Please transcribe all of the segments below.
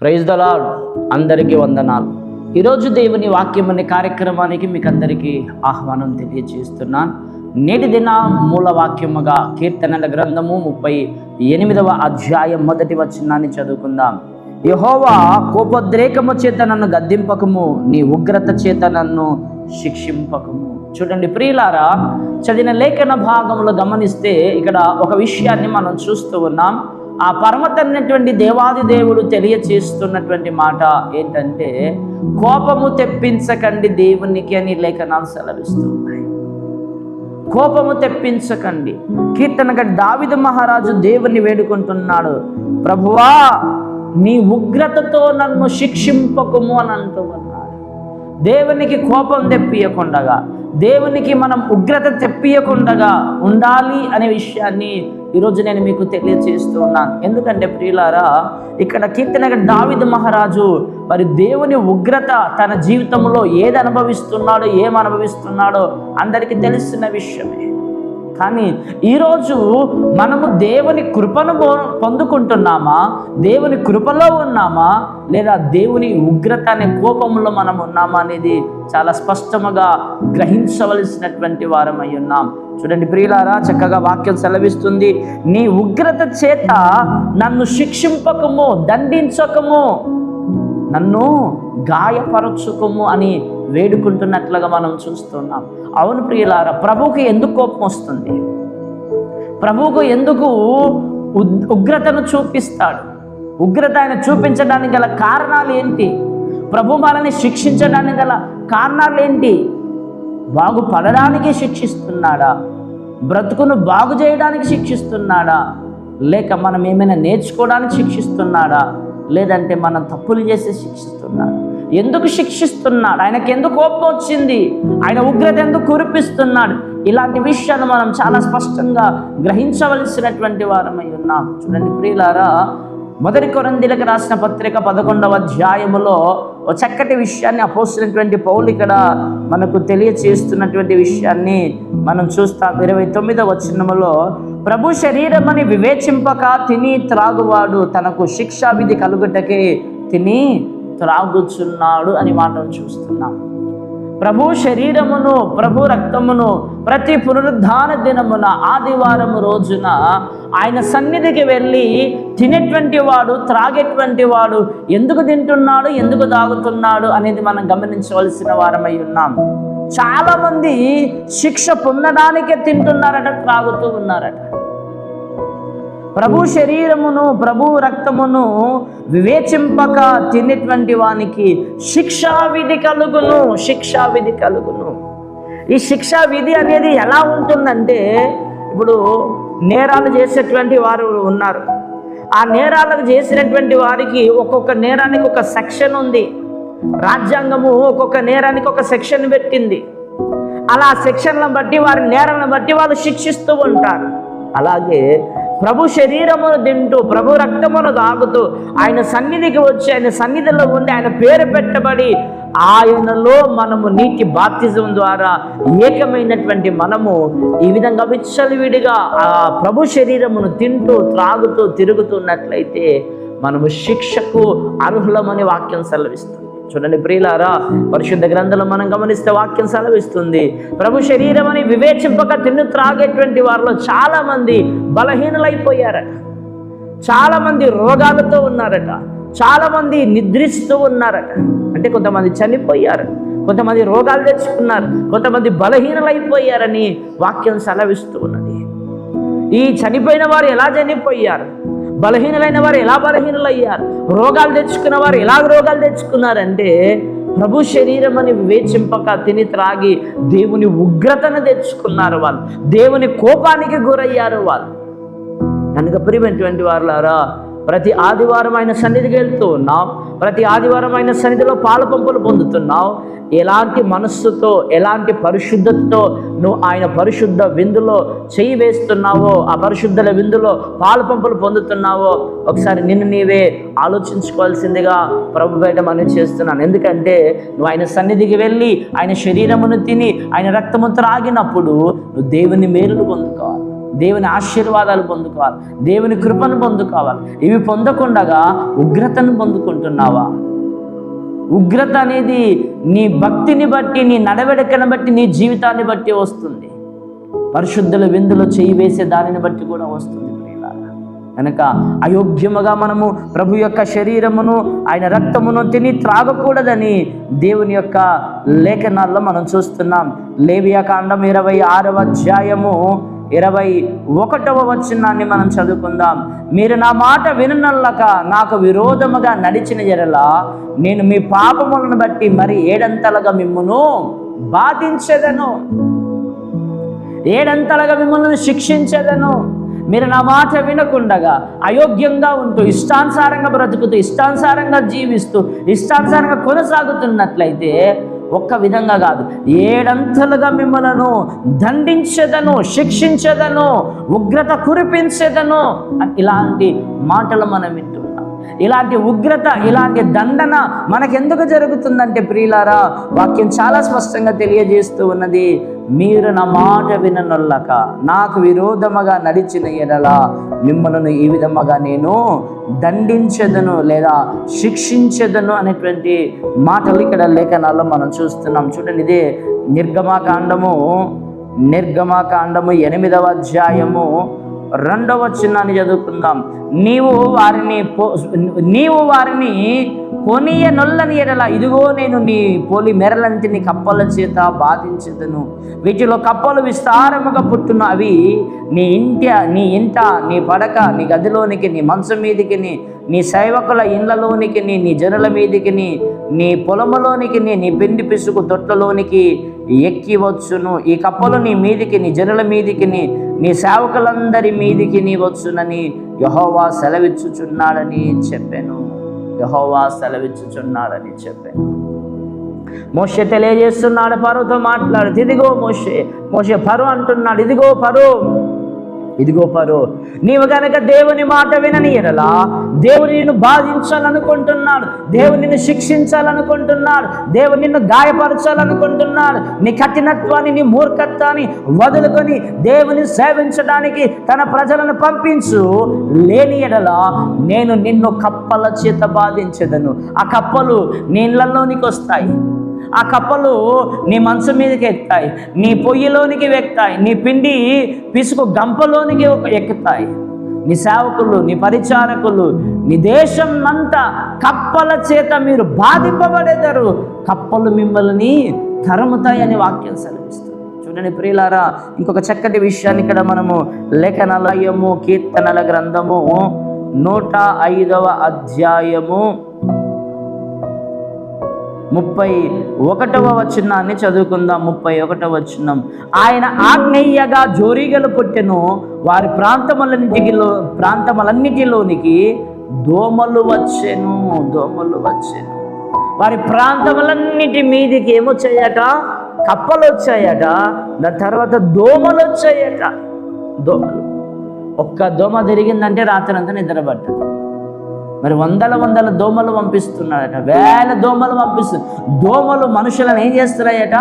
Praise దలా అందరికీ వందనాలు. ఈరోజు దేవుని వాక్యం అనే కార్యక్రమానికి మీకు అందరికీ ఆహ్వానం తెలియజేస్తున్నాను. నేటి దిన మూల వాక్యముగా కీర్తనల గ్రంథము ముప్పై ఎనిమిదవ అధ్యాయం మొదటి వచనాన్ని చదువుకుందాం. యహోవా కోపోద్రేకము చేత నన్ను గద్దింపకము నీ ఉగ్రత చేత నన్ను శిక్షింపకము. చూడండి ప్రియులారా చదివిన లేఖన భాగంలో గమనిస్తే ఇక్కడ ఒక విషయాన్ని మనం చూస్తూ ఉన్నాం. ఆ పరమతన్నటువంటి దేవాది దేవుడు తెలియచేస్తున్నటువంటి మాట ఏంటంటే కోపము తెప్పించకండి దేవునికి అని లేఖనాలు సెలవిస్తున్నాయి కోపము తెప్పించకండి. కీర్తనగా దావిద మహారాజు దేవుని వేడుకుంటున్నాడు. ప్రభువా నీ ఉగ్రతతో నన్ను శిక్షింపకము అని అంటూ ఉన్నాడు. దేవునికి కోపం తెప్పియకుండగా దేవునికి మనం ఉగ్రత తెప్పియకుండగా ఉండాలి అనే విషయాన్ని ఈరోజు నేను మీకు తెలియజేస్తూ ఉన్నాను. ఎందుకంటే ప్రియులారా ఇక్కడ కీర్తనగా దావిద మహారాజు మరి దేవుని ఉగ్రత తన జీవితంలో ఏది అనుభవిస్తున్నాడో ఏం అనుభవిస్తున్నాడో అందరికీ తెలిసిన విషయమే. కానీ ఈరోజు మనము దేవుని కృపను పొందుకుంటున్నామా? దేవుని కృపలో ఉన్నామా? లేదా దేవుని ఉగ్రత అనే కోపంలో మనం ఉన్నామా అనేది చాలా స్పష్టముగా గ్రహించవలసినటువంటి వారం అయి ఉన్నాం. చూడండి ప్రియులారా చక్కగా వాక్యం సెలవిస్తుంది. నీ ఉగ్రత చేత నన్ను శిక్షింపకము దండించకము నన్ను గాయపరచుకము అని వేడుకుంటున్నట్లుగా మనం చూస్తున్నాం. అవును ప్రియులారా ప్రభువుకి ఎందుకు కోపం వస్తుంది? ప్రభువుకు ఎందుకు ఉగ్రతను చూపిస్తాడు? ఉగ్రత ఆయన చూపించడానికి గల కారణాలు ఏంటి? ప్రభు మనల్ని శిక్షించడానికి గల కారణాలు ఏంటి? బాగుపడడానికి శిక్షిస్తున్నాడా? బ్రతుకును బాగు చేయడానికి శిక్షిస్తున్నాడా? లేక మనం ఏమైనా నేర్చుకోవడానికి శిక్షిస్తున్నాడా? లేదంటే మనం తప్పులు చేసి శిక్షిస్తున్నాడా? ఎందుకు శిక్షిస్తున్నాడు? ఆయనకి ఎందుకు కోపం వచ్చింది? ఆయన ఉగ్రత ఎందుకు కురిపిస్తున్నాడు? ఇలాంటి విషయాన్ని మనం చాలా స్పష్టంగా గ్రహించవలసినటువంటి వారమై ఉన్నాం. చూడండి ప్రియులారా మొదటి కొరందిలకు రాసిన పత్రిక పదకొండవ అధ్యాయములో ఒక చక్కటి విషయాన్ని అపోసినటువంటి పౌలు ఇక్కడ మనకు తెలియచేస్తున్నటువంటి విషయాన్ని మనం చూస్తాం. ఇరవై తొమ్మిదవ వచనములో ప్రభు శరీరమని వివేచింపక తిని త్రాగువాడు తనకు శిక్షా విధి కలుగుటకే తిని త్రాగుచున్నాడు అని మాటను చూస్తున్నాం. ప్రభు శరీరమును ప్రభు రక్తమును ప్రతి పునరుద్ధాన దినమున ఆదివారము రోజున ఆయన సన్నిధికి వెళ్ళి తినేటువంటి వాడు త్రాగేటువంటి వాడు ఎందుకు తింటున్నాడు ఎందుకు తాగుతున్నాడు అనేది మనం గమనించవలసిన వారమై ఉన్నాం. చాలామంది శిక్ష పొందడానికే తింటున్నారట త్రాగుతూ ఉన్నారట. ప్రభు శరీరమును ప్రభు రక్తమును వివేచింపక తినేటువంటి వానికి శిక్షా విధి కలుగును శిక్షా విధి కలుగును. ఈ శిక్షా విధి అనేది ఎలా ఉంటుందంటే ఇప్పుడు నేరాలు చేసేటువంటి వారు ఉన్నారు. ఆ నేరాలకు చేసినటువంటి వారికి ఒక్కొక్క నేరానికి ఒక సెక్షన్ ఉంది. రాజ్యాంగము ఒక్కొక్క నేరానికి ఒక సెక్షన్ పెట్టింది. అలా సెక్షన్లను బట్టి వారి నేరాలను బట్టి వాళ్ళు శిక్షిస్తూ ఉంటారు. అలాగే ప్రభు శరీరమును తింటూ ప్రభు రక్తమును తాగుతూ ఆయన సన్నిధికి వచ్చి ఆయన సన్నిధిలో ఉండి ఆయన పేరు పెట్టబడి ఆయనలో మనము నీటి బాప్తిజం ద్వారా ఏకమైనటువంటి మనము ఈ విధంగా విచ్చలవిడిగా ఆ ప్రభు శరీరమును తింటూ త్రాగుతూ తిరుగుతున్నట్లయితే మనము శిక్షకు అర్హులమని వాక్యం సెలవిస్తుంది. చూడండి ప్రియులారా పరిశుద్ధ గ్రంథంలో మనం గమనిస్తే వాక్యం సెలవిస్తుంది. ప్రభు శరీరం అని వివేచింపక తిన్ను త్రాగేటువంటి వారిలో చాలా మంది బలహీనలైపోయారట. చాలా మంది రోగాలతో ఉన్నారట. చాలామంది నిద్రిస్తూ ఉన్నారట. అంటే కొంతమంది చనిపోయారు కొంతమంది రోగాలు తెచ్చుకున్నారు కొంతమంది బలహీనలైపోయారని వాక్యం సెలవిస్తూ ఉన్నది. ఈ చనిపోయిన వారు ఎలా చనిపోయారు? బలహీనులైన వారు ఎలా బలహీనులయ్యారు? రోగాలు తెచ్చుకున్న వారు ఎలా రోగాలు తెచ్చుకున్నారంటే ప్రభు శరీరం అని వివేచింపక తిని త్రాగి దేవుని ఉగ్రతను తెచ్చుకున్నారు వాళ్ళు. దేవుని కోపానికి గురయ్యారు వాళ్ళు. కనుక ప్రియమైనటువంటి వారులారా ప్రతి ఆదివారం ఆయన సన్నిధికి వెళ్తూ ఉన్నావు ప్రతి ఆదివారం ఆయన సన్నిధిలో పాల పంపులు పొందుతున్నావు. ఎలాంటి మనస్సుతో ఎలాంటి పరిశుద్ధతతో నువ్వు ఆయన పరిశుద్ధ విందులో చేయి వేస్తున్నావో ఆ పరిశుద్ధల విందులో పాల పంపులు పొందుతున్నావో ఒకసారి నిన్ను నీవే ఆలోచించుకోవాల్సిందిగా ప్రభు బయట మనం చేస్తున్నాను. ఎందుకంటే నువ్వు ఆయన సన్నిధికి వెళ్ళి ఆయన శరీరమును తిని ఆయన రక్తము త్రాగినప్పుడు నువ్వు దేవుని మేలును పొందుకోవాలి. దేవుని ఆశీర్వాదాలు పొందుకోవాలి. దేవుని కృపను పొందుకోవాలి. ఇవి పొందకుండగా ఉగ్రతను పొందుకుంటున్నావా? ఉగ్రత అనేది నీ భక్తిని బట్టి నీ నడవడికను బట్టి నీ జీవితాన్ని బట్టి వస్తుంది. పరిశుద్ధుల విందులో చేయి వేసే దానిని బట్టి కూడా వస్తుంది కనుక అయోగ్యముగా మనము ప్రభు యొక్క శరీరమును ఆయన రక్తమును తిని త్రాగకూడదని దేవుని యొక్క లేఖనాల్లో మనం చూస్తున్నాం. లేవియా కాండం ఇరవై ఆరవ అధ్యాయము ఇరవై ఒకటవ వచనాన్ని మనం చదువుకుందాం. మీరు నా మాట వినల్లక నాకు విరోధముగా నడిచిన ఎడల నేను మీ పాపములను బట్టి మరి ఏడంతలుగా మిమ్మును బాధించదను. ఏడంతలుగా మిమ్మల్ని శిక్షించదను. మీరు నా మాట వినకుండగా అయోగ్యంగా ఉంటూ ఇష్టానుసారంగా బ్రతుకుతూ ఇష్టానుసారంగా జీవిస్తూ ఇష్టానుసారంగా కొనసాగుతున్నట్లయితే ఒక్క విధంగా కాదు. ఏడంతలుగా మిమ్మలను దండించదను శిక్షించదను ఉగ్రత కురిపించదను ఇలాంటి మాటలు మనం వింటున్నాం. ఇలాంటి ఉగ్రత ఇలాంటి దండన మనకెందుకు జరుగుతుందంటే ప్రియులారా వాక్యం చాలా స్పష్టంగా తెలియజేస్తూ ఉన్నది. మీరు నా మాట విననొల్లక నాకు విరోధముగా నడిచిన ఎడల మిమ్మల్ని ఈ విధముగా నేను దండించదను లేదా శిక్షించదను అనేటువంటి మాటలు ఇక్కడ లేఖనాల్లో మనం చూస్తున్నాం. చూడండి ఇదే నిర్గమాకాండము. నిర్గమాకాండము ఎనిమిదవ అధ్యాయము. రెండవ చిన్నాన్ని చదువుకుందాం. నీవు వారిని నీవు వారిని కొనియ నొల్లని ఎడల ఇదిగో నేను నీ పోలి మెరలంటిని కప్పల చేత బాధించదును. వీటిలో కప్పలు విస్తారముగా పుట్టును అవి నీ ఇంటి నీ ఇంట నీ పడక నీ గదిలోనికి నీ మంచం మీదికి నీ సేవకుల ఇండ్లలోనికి నీ జనుల మీదికి నీ పొలములోనికి నీ నీ పిండి పిసుకు తొట్టలోనికి ఎక్కి వచ్చును. ఈ కప్పలు నీ మీదికి నీ జనుల మీదికి నీ సేవకులందరి మీదికి నీ వచ్చునని యహోవా సెలవిచ్చుచున్నాడని చెప్పాను. యహోవా సెలవిచ్చుచున్నాడని చెప్పాను. మోషే తెలియజేస్తున్నాడు పరుతో మాట్లాడు. ఇదిగో మోషే మోషే పరు అంటున్నాడు ఇదిగో పరు ఇదిగో పరో నీవు గనక దేవుని మాట వినని ఎడలా దేవుని నిన్ను బాధించాలనుకుంటున్నాడు దేవుని నిన్ను శిక్షించాలనుకుంటున్నాడు దేవుని నిన్ను గాయపరచాలనుకుంటున్నాడు నీ కఠినత్వాన్ని నీ మూర్ఖత్వాన్ని వదులుకొని దేవుని సేవించడానికి తన ప్రజలను పంపించు. లేని ఎడలా నేను నిన్ను కప్పల చేత బాధించదను. ఆ కప్పలు నీళ్ళల్లోనికి వస్తాయి. ఆ కప్పలు నీ మనసు మీదకి ఎక్కుతాయి. నీ పొయ్యిలోనికి ఎక్కుతాయి నీ పిండి పిసుకు గంపలోనికి ఎక్కుతాయి. నీ సేవకులు నీ పరిచారకులు నీ దేశం అంతా కప్పల చేత మీరు బాధింపబడేదారు. కప్పలు మిమ్మల్ని తరుముతాయని వాక్యం సెలవిస్తుంది. చూడండి ప్రియులారా ఇంకొక చక్కటి విషయాన్ని ఇక్కడ మనము లేఖనలయము కీర్తనల గ్రంథము నూట ఐదవ అధ్యాయము ముప్పై ఒకటవ వచనాన్ని చదువుకుందాం. ముప్పై ఒకటవ వచనం. ఆయన ఆగ్నేయగా జోరీగలు పుట్టెను. వారి ప్రాంతములన్నిటిలో ప్రాంతములన్నిటిలోనికి దోమలు వచ్చెను దోమలు వచ్చెను. వారి ప్రాంతములన్నిటి మీదికి ఏమొచ్చాయట? కప్పలు వచ్చాయట దాని తర్వాత దోమలు వచ్చాయట దోమలు. ఒక్క దోమ తిరిగిందంటే రాత్రి అంతా నిద్రపట్టదు మరి వందల వందల దోమలు పంపిస్తున్నాడట వేల దోమలు పంపిస్తు దోమలు మనుషులను ఏం చేస్తున్నాయట?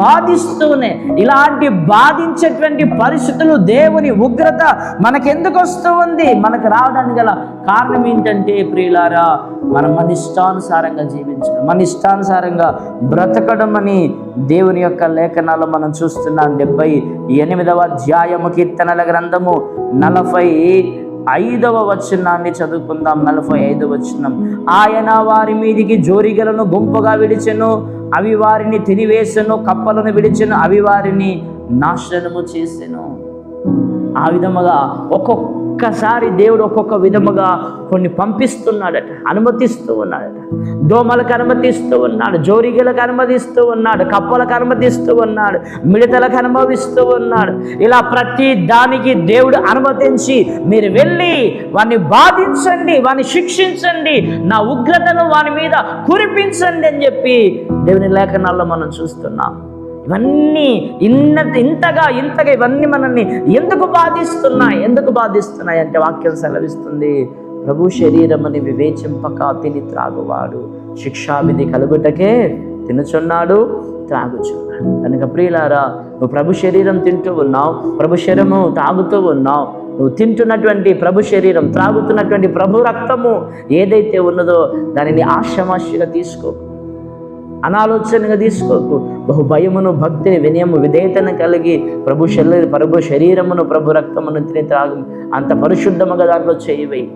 బాధిస్తూనే ఇలాంటి బాధించేటువంటి పరిస్థితులు దేవుని ఉగ్రత మనకెందుకు వస్తూ ఉంది? మనకు రావడానికి గల కారణం ఏంటంటే ప్రియులారా మనం మన ఇష్టానుసారంగా జీవించడం. మన ఇష్టానుసారంగా బ్రతకడం అని దేవుని యొక్క లేఖనాలు మనం చూస్తున్నాం. డెబ్బై ఎనిమిదవ అధ్యాయము కీర్తనల గ్రంథము నలభై ఐదవ వచనాన్ని చదువుకుందాం నలభై ఐదవ వచనం. ఆయన వారి మీదికి జోరిగలను గుంపుగా విడిచెను అవి వారిని తినివేసెను కప్పలను విడిచెను అవి వారిని నాశనము చేసెను. ఆ విధముగా ఒక్కొక్క ఒక్కొక్కసారి దేవుడు ఒక్కొక్క విధముగా కొన్ని పంపిస్తున్నాడట అనుమతిస్తూ ఉన్నాడట. దోమలకు అనుమతిస్తూ ఉన్నాడు జోరిగలకు అనుమతిస్తూ ఉన్నాడు కప్పలకు అనుమతిస్తూ ఉన్నాడు మిడతలకు అనుభవిస్తూ ఉన్నాడు. ఇలా ప్రతి దానికి దేవుడు అనుమతించి మీరు వెళ్ళి వాడిని బాధించండి వాడిని శిక్షించండి నా ఉగ్రతను వాని మీద కురిపించండి అని చెప్పి దేవుని లేఖనాల్లో మనం చూస్తున్నాం. ఇవన్నీ ఇన్న ఇంతగా ఇంతగా ఇవన్నీ మనల్ని ఎందుకు బాధిస్తున్నాయి? ఎందుకు బాధిస్తున్నాయి అంటే వాక్యం సెలవిస్తుంది. ప్రభు శరీరమని వివేచింపక తిని త్రాగువాడు. శిక్షావిధి కలుగుటకే తినుచున్నాడు త్రాగుచున్నాడు. కనుక ప్రియులారా నువ్వు ప్రభు శరీరం తింటూ ఉన్నావు ప్రభు శరీరము తాగుతూ ఉన్నావు. నువ్వు తింటున్నటువంటి ప్రభు శరీరం త్రాగుతున్నటువంటి ప్రభు రక్తము ఏదైతే ఉన్నదో దానిని ఆశమాశిగా తీసుకో. అనాలోచనగా తీసుకోకు. బహు భయమును భక్తిని వినయము విధేయతను కలిగి ప్రభు శరీర ప్రభు శరీరమును ప్రభు రక్తమును తిని త్రాగు అంత పరిశుద్ధముగా దాంట్లో చేయవై.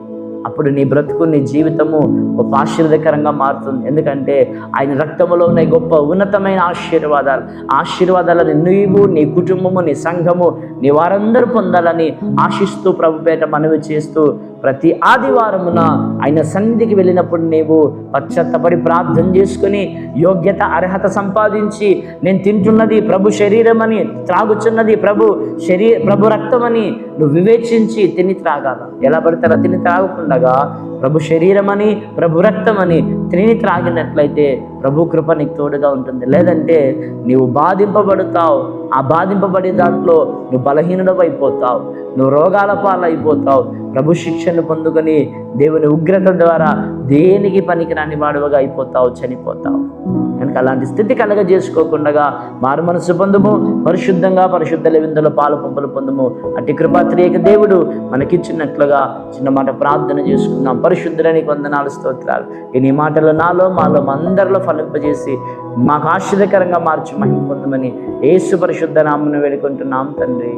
అప్పుడు నీ బ్రతుకు నీ జీవితము గొప్ప ఆశీర్వదకరంగా మారుతుంది. ఎందుకంటే ఆయన రక్తములో ఉన్న గొప్ప ఉన్నతమైన ఆశీర్వాదాలు ఆశీర్వాదాలను నీవు నీ కుటుంబము నీ సంఘము నీ వారందరూ పొందాలని ఆశిస్తూ ప్రభుపేట మనవి చేస్తూ ప్రతి ఆదివారమున ఆయన సన్నిధికి వెళ్ళినప్పుడు నీవు పశ్చత్తపడి ప్రార్థన చేసుకుని యోగ్యత అర్హత సంపాదించి నేను తింటున్నది ప్రభు శరీరమని త్రాగుచున్నది ప్రభు శరీ ప్రభు రక్తమని నువ్వు వివేచించి తిని త్రాగాల. ఎలా పడితే తిని త్రాగకుండగా ప్రభు శరీరమని ప్రభు రక్తమని తిని త్రాగినట్లయితే ప్రభు కృప నీకు తోడుగా ఉంటుంది. లేదంటే నీవు బాధింపబడతావు. ఆ బాధింపబడే దాంట్లో నువ్వు బలహీనుడవైపోతావు. నువ్వు రోగాల పాలైపోతావు. ప్రభు శిక్షను పొందుకొని దేవుని ఉగ్రత ద్వారా దేనికి పనికిరాని వాడువగా అయిపోతావు? చనిపోతావు. కనుక అలాంటి స్థితి కలగజేసుకోకుండా మారు మనసు పొందుము పరిశుద్ధంగా పరిశుద్ధ లెవిందులో పాలు పంపులు పొందుము. అట్టి కృపాత్రేక దేవుడు మనకిచ్చినట్లుగా చిన్న మాట ప్రార్థన చేసుకుందాం. పరిశుద్ధులని వందనాలు స్తోత్రాలు. ఇని మాటలు నాలో మాలో అందరిలో ఫలింపజేసి మాకు ఆశ్చర్యకరంగా మార్చి మహిమ పొందమని ఏసు పరిశుద్ధ నామను వేడుకుంటున్నాం తండ్రి.